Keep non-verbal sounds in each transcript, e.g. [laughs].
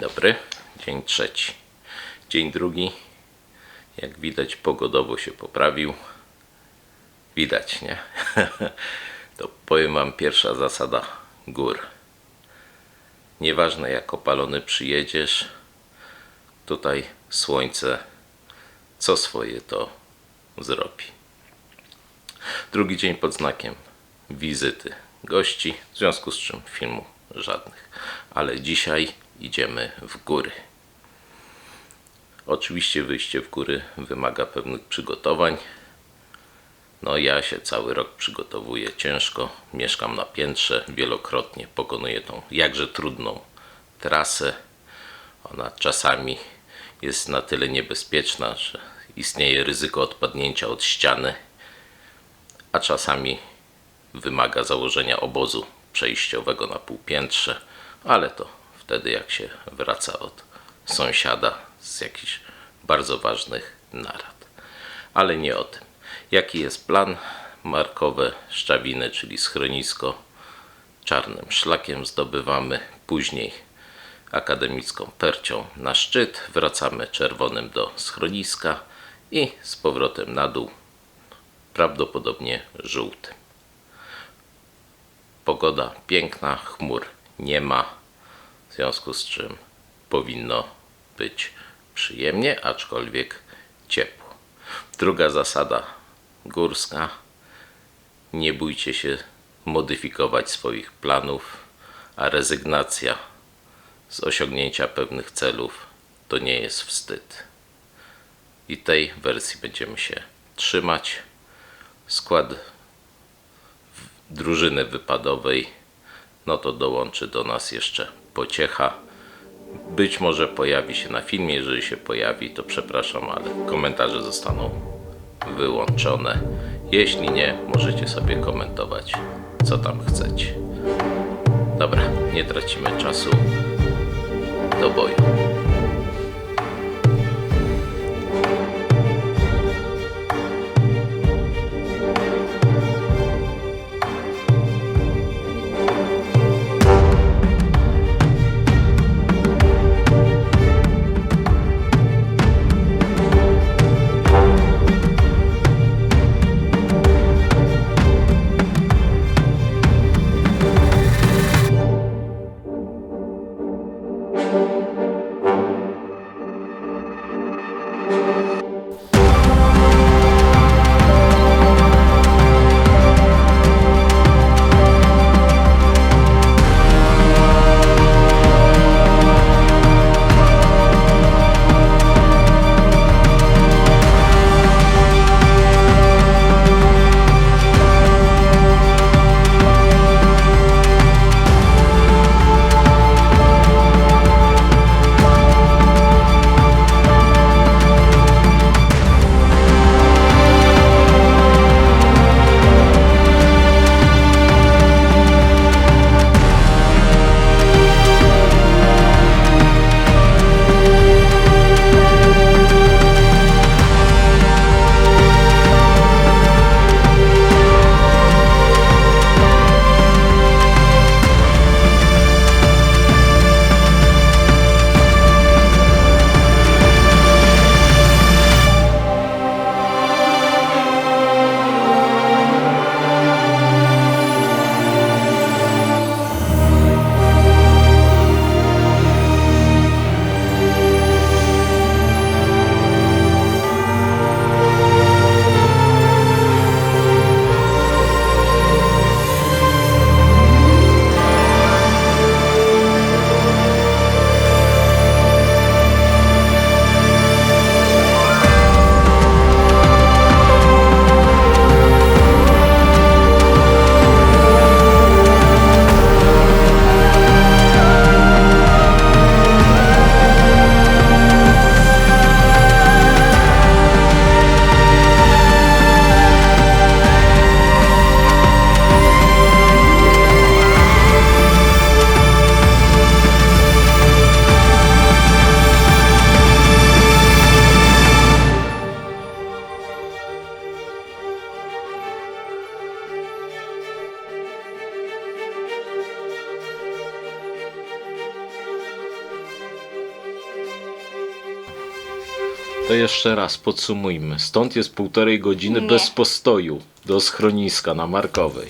dobry. Dzień trzeci. Dzień drugi. Jak widać, pogodowo się poprawił. Widać, nie? [laughs] to powiem Wam pierwsza zasada gór. Nieważne jak opalony przyjedziesz, tutaj słońce co swoje to zrobi. Drugi dzień pod znakiem wizyty gości, w związku z czym filmu żadnych. Ale dzisiaj idziemy w góry. Oczywiście wyjście w góry wymaga pewnych przygotowań. No ja się cały rok przygotowuję ciężko. Mieszkam na piętrze, wielokrotnie pokonuję tą jakże trudną trasę. Ona czasami jest na tyle niebezpieczna, że istnieje ryzyko odpadnięcia od ściany, a czasami wymaga założenia obozu przejściowego na półpiętrze, ale to wtedy jak się wraca od sąsiada z jakichś bardzo ważnych narad. Ale nie o tym. Jaki jest plan? Markowe Szczawiny, czyli schronisko czarnym szlakiem zdobywamy, później akademicką percią na szczyt, wracamy czerwonym do schroniska i z powrotem na dół, prawdopodobnie żółtym. Pogoda piękna, chmur nie ma, związku z czym powinno być przyjemnie, aczkolwiek ciepło. Druga zasada górska: nie bójcie się modyfikować swoich planów, a rezygnacja z osiągnięcia pewnych celów to nie jest wstyd. I tej wersji będziemy się trzymać. Skład drużyny wypadowej, no to dołączy do nas jeszcze pociecha. Być może pojawi się na filmie, jeżeli się pojawi, to przepraszam, ale komentarze zostaną wyłączone. Jeśli nie, możecie sobie komentować, co tam chcecie. Dobra, nie tracimy czasu. Do boju. Jeszcze raz podsumujmy. Stąd jest półtorej godziny Nie. bez postoju do schroniska na Markowej.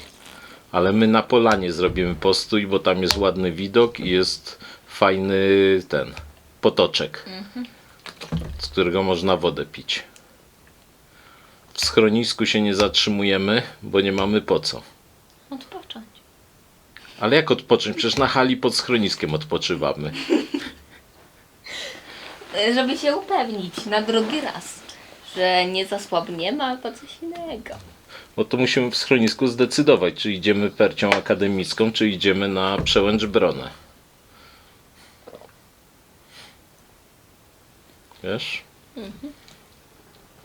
Ale my na Polanie zrobimy postój, bo tam jest ładny widok i jest fajny ten potoczek, z którego można wodę pić. W schronisku się nie zatrzymujemy, bo nie mamy po co. Odpocząć. Ale jak odpocząć? Przecież na hali pod schroniskiem odpoczywamy. [laughs] Y, Żeby się upewnić na drugi raz, że nie zasłabniemy albo coś innego. Bo to musimy w schronisku zdecydować, czy idziemy percią akademicką, czy idziemy na przełęcz Bronę. Wiesz?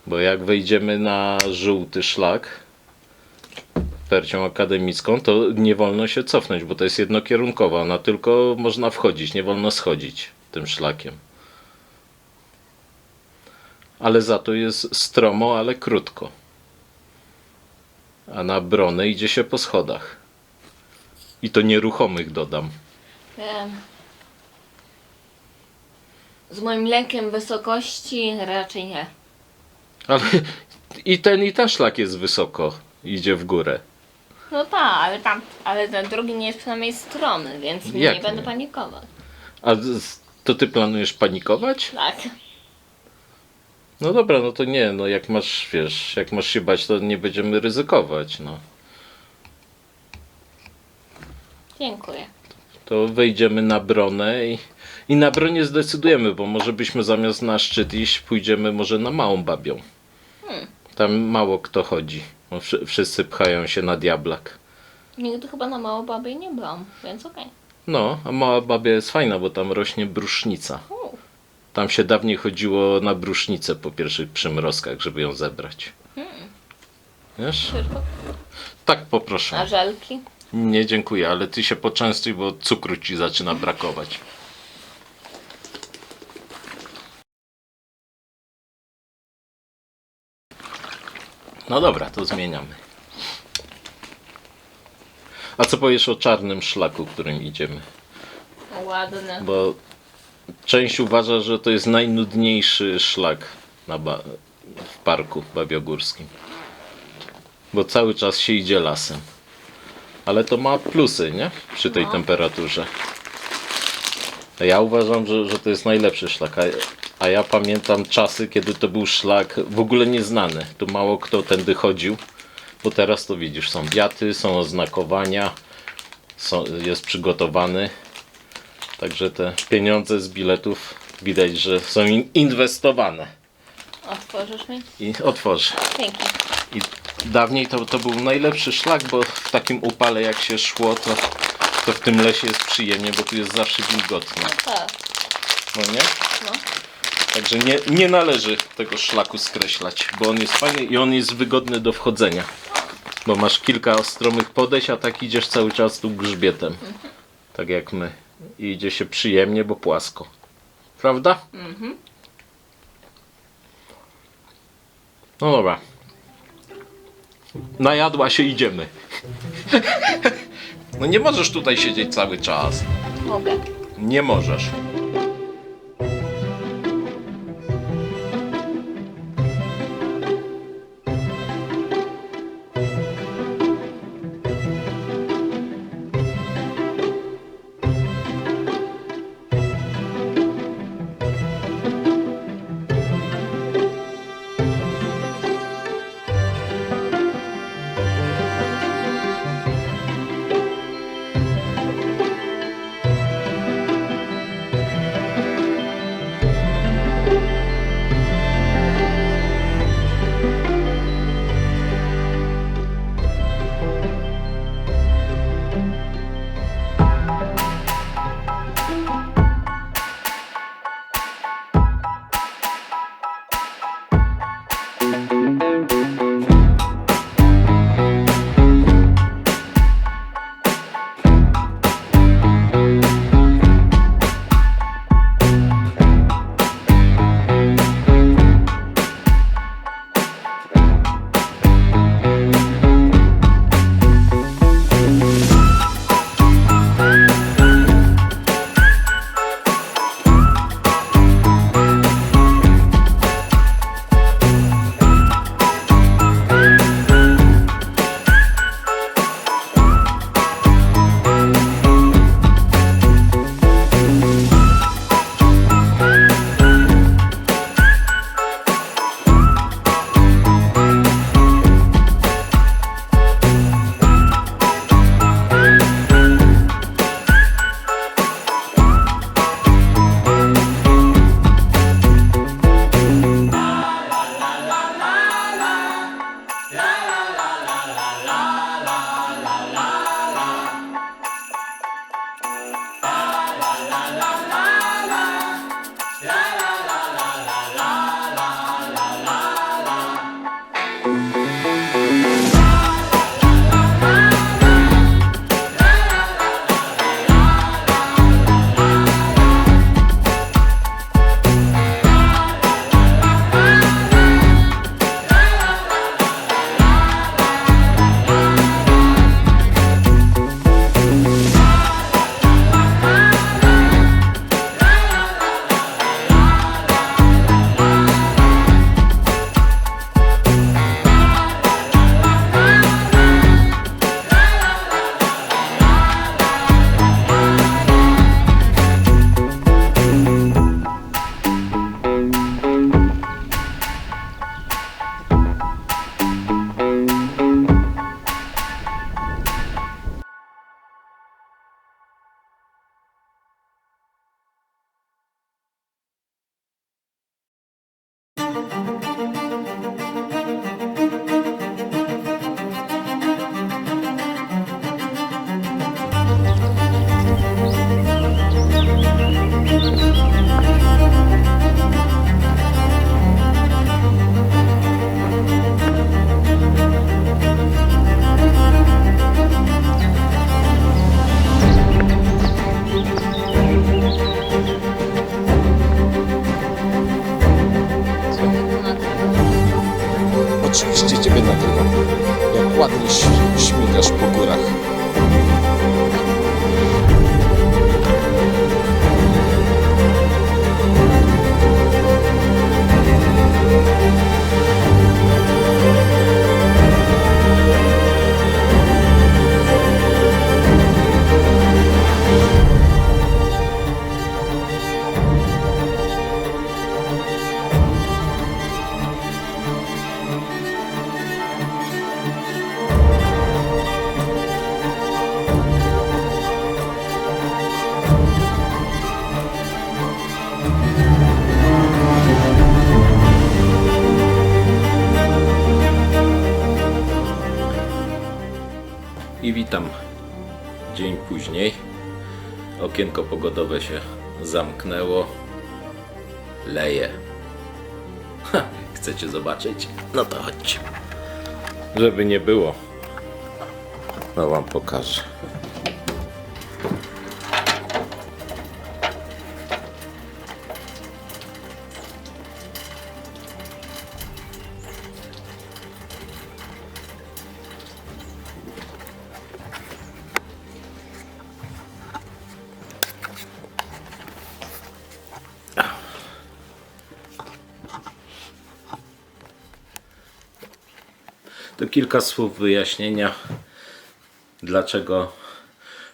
Bo jak wejdziemy na żółty szlak percią akademicką, to nie wolno się cofnąć, bo to jest jednokierunkowa. Ona tylko można wchodzić, nie wolno schodzić tym szlakiem. Ale za to jest stromo, ale krótko. A na bronę idzie się po schodach. I to nieruchomych dodam. Wiem. Z moim lękiem wysokości raczej nie. Ale i ten i ten szlak jest wysoko. Idzie w górę. No tak, ale tam, ale ten drugi nie jest przynajmniej stromy, więc nie, Jak będę nie? panikować. A z- to ty planujesz panikować? Tak. No dobra, no to nie, no jak masz, wiesz, jak masz się bać, to nie będziemy ryzykować, no. Dziękuję. To wejdziemy na bronę i, i na bronie zdecydujemy, bo może byśmy zamiast na szczyt iść, pójdziemy może na małą babią. Hmm. Tam mało kto chodzi. Bo wszy- wszyscy pchają się na diablak. Nigdy chyba na mało babie nie byłam, więc okej. No, a mała babia jest fajna, bo tam rośnie brusznica. Tam się dawniej chodziło na brusznicę po pierwszych przymrozkach, żeby ją zebrać. Wiesz? Tylko Tak poproszę. A żelki? Nie, dziękuję, ale ty się poczęstuj, bo cukru ci zaczyna brakować. No dobra, to zmieniamy. A co powiesz o czarnym szlaku, którym idziemy? Ładne. Bo część uważa, że to jest najnudniejszy szlak na ba- w parku babiogórskim. Bo cały czas się idzie lasem. Ale to ma plusy, nie? Przy tej No. temperaturze. A ja uważam, że, że to jest najlepszy szlak. A, a ja pamiętam czasy, kiedy to był szlak w ogóle nieznany. Tu mało kto tędy chodził. Bo teraz to widzisz, są wiaty, są oznakowania, są, jest przygotowany. Także te pieniądze z biletów widać, że są in- inwestowane. Otworzysz mi? I otworzę. Dzięki. I dawniej to, to był najlepszy szlak, bo w takim upale jak się szło, to, to w tym lesie jest przyjemnie, bo tu jest zawsze wilgotno. Tak. No nie? No. Także nie, nie należy tego szlaku skreślać, bo on jest fajny i on jest wygodny do wchodzenia. Bo masz kilka stromych podejść, a tak idziesz cały czas tu grzbietem. Tak jak my. I idzie się przyjemnie, bo płasko. Prawda? Mhm. No dobra. Najadła się, idziemy. [laughs] No nie możesz tutaj siedzieć cały czas. Mogę. Nie możesz. Pogodowe się zamknęło. Leje. Ha, chcecie zobaczyć? No to chodźcie. Żeby nie było. No wam pokażę. To kilka słów wyjaśnienia, dlaczego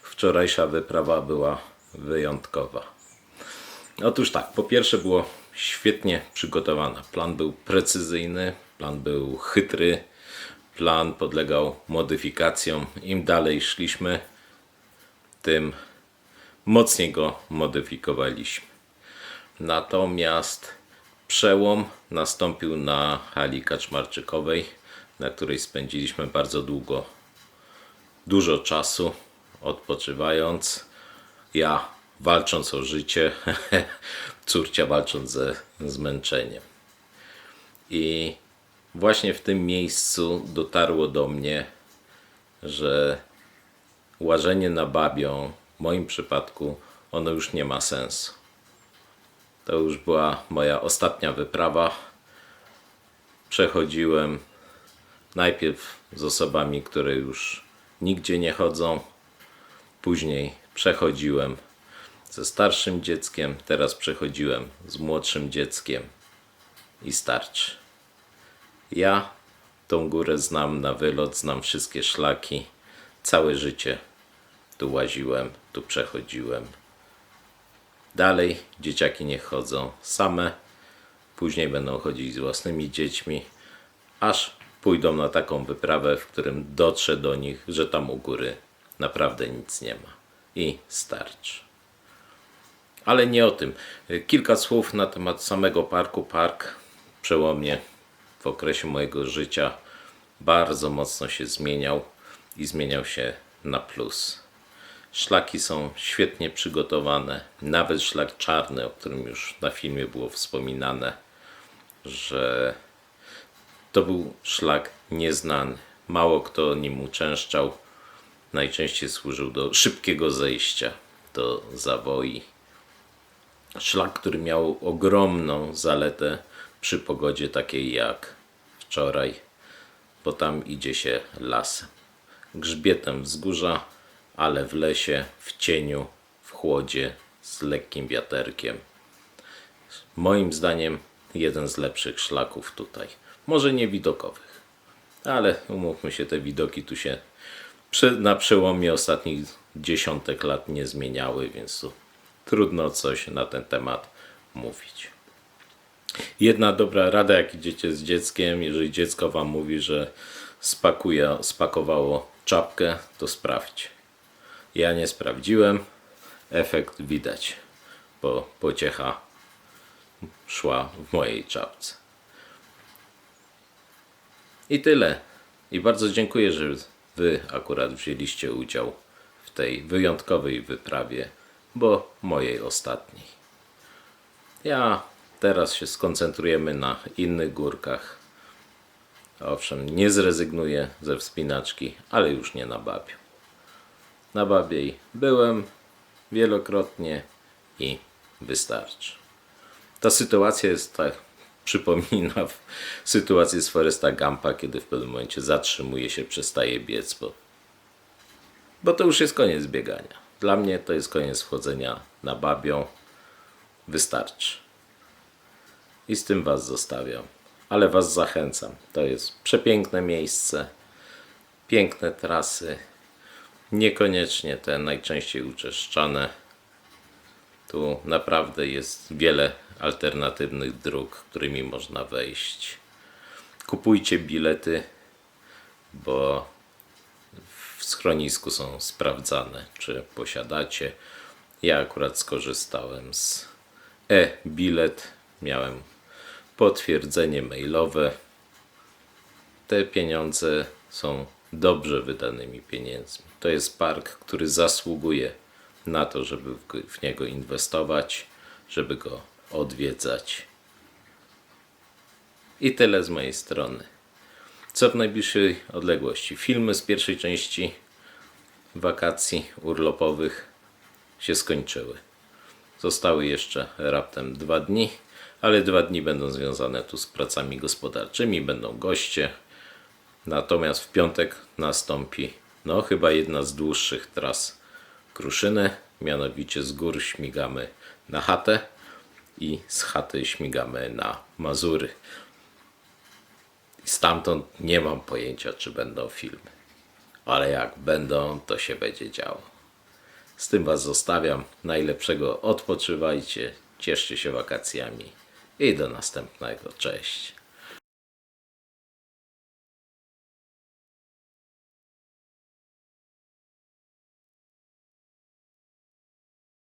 wczorajsza wyprawa była wyjątkowa. Otóż tak, po pierwsze było świetnie przygotowana. Plan był precyzyjny, plan był chytry, plan podlegał modyfikacjom. Im dalej szliśmy, tym mocniej go modyfikowaliśmy. Natomiast przełom nastąpił na hali kaczmarczykowej, na której spędziliśmy bardzo długo, dużo czasu odpoczywając. Ja walcząc o życie, [laughs] córcia walcząc ze zmęczeniem. I właśnie w tym miejscu dotarło do mnie, że łażenie na babią, w moim przypadku, ono już nie ma sensu. To już była moja ostatnia wyprawa. Przechodziłem najpierw z osobami, które już nigdzie nie chodzą. Później przechodziłem ze starszym dzieckiem, teraz przechodziłem z młodszym dzieckiem i starczy. Ja tą górę znam na wylot, znam wszystkie szlaki. Całe życie tu łaziłem, tu przechodziłem. Dalej dzieciaki nie chodzą same, później będą chodzić z własnymi dziećmi, aż pójdą na taką wyprawę, w którym dotrze do nich, że tam u góry naprawdę nic nie ma. I starczy. Ale nie o tym. Kilka słów na temat samego parku. Park przełomnie w okresie mojego życia bardzo mocno się zmieniał i zmieniał się na plus. Szlaki są świetnie przygotowane. Nawet szlak czarny, o którym już na filmie było wspominane, że to był szlak nieznany. Mało kto nim uczęszczał. Najczęściej służył do szybkiego zejścia do zawoi. Szlak, który miał ogromną zaletę przy pogodzie takiej jak wczoraj, bo tam idzie się lasem. Grzbietem wzgórza, ale w lesie, w cieniu, w chłodzie, z lekkim wiaterkiem. Moim zdaniem jeden z lepszych szlaków tutaj. Może nie widokowych, ale umówmy się, te widoki tu się przy, na przełomie ostatnich dziesiątek lat nie zmieniały, więc tu trudno coś na ten temat mówić. Jedna dobra rada, jak idziecie z dzieckiem, jeżeli dziecko wam mówi, że spakuje, spakowało czapkę, to sprawdź. Ja nie sprawdziłem, efekt widać, bo pociecha szła w mojej czapce. I tyle. I bardzo dziękuję, że Wy akurat wzięliście udział w tej wyjątkowej wyprawie, bo mojej ostatniej. Ja teraz się skoncentrujemy na innych górkach. Owszem, nie zrezygnuję ze wspinaczki, ale już nie na Babiu. Na Babiej byłem wielokrotnie i wystarczy. Ta sytuacja jest tak przypomina sytuację z Foresta Gampa, kiedy w pewnym momencie zatrzymuje się, przestaje biec, bo, bo to już jest koniec biegania. Dla mnie to jest koniec wchodzenia na babią. Wystarczy. I z tym Was zostawiam. Ale Was zachęcam. To jest przepiękne miejsce, piękne trasy, niekoniecznie te najczęściej uczeszczane. Tu naprawdę jest wiele alternatywnych dróg, którymi można wejść. Kupujcie bilety, bo w schronisku są sprawdzane, czy posiadacie. Ja akurat skorzystałem z e-bilet. Miałem potwierdzenie mailowe. Te pieniądze są dobrze wydanymi pieniędzmi. To jest park, który zasługuje na to, żeby w, go- w niego inwestować, żeby go odwiedzać. I tyle z mojej strony. Co w najbliższej odległości? Filmy z pierwszej części wakacji urlopowych się skończyły. Zostały jeszcze raptem dwa dni, ale dwa dni będą związane tu z pracami gospodarczymi, będą goście. Natomiast w piątek nastąpi, no chyba jedna z dłuższych tras Kruszyny, mianowicie z gór śmigamy na chatę i z chaty śmigamy na Mazury. Stamtąd nie mam pojęcia, czy będą filmy. Ale jak będą, to się będzie działo. Z tym Was zostawiam. Najlepszego odpoczywajcie, cieszcie się wakacjami i do następnego. Cześć.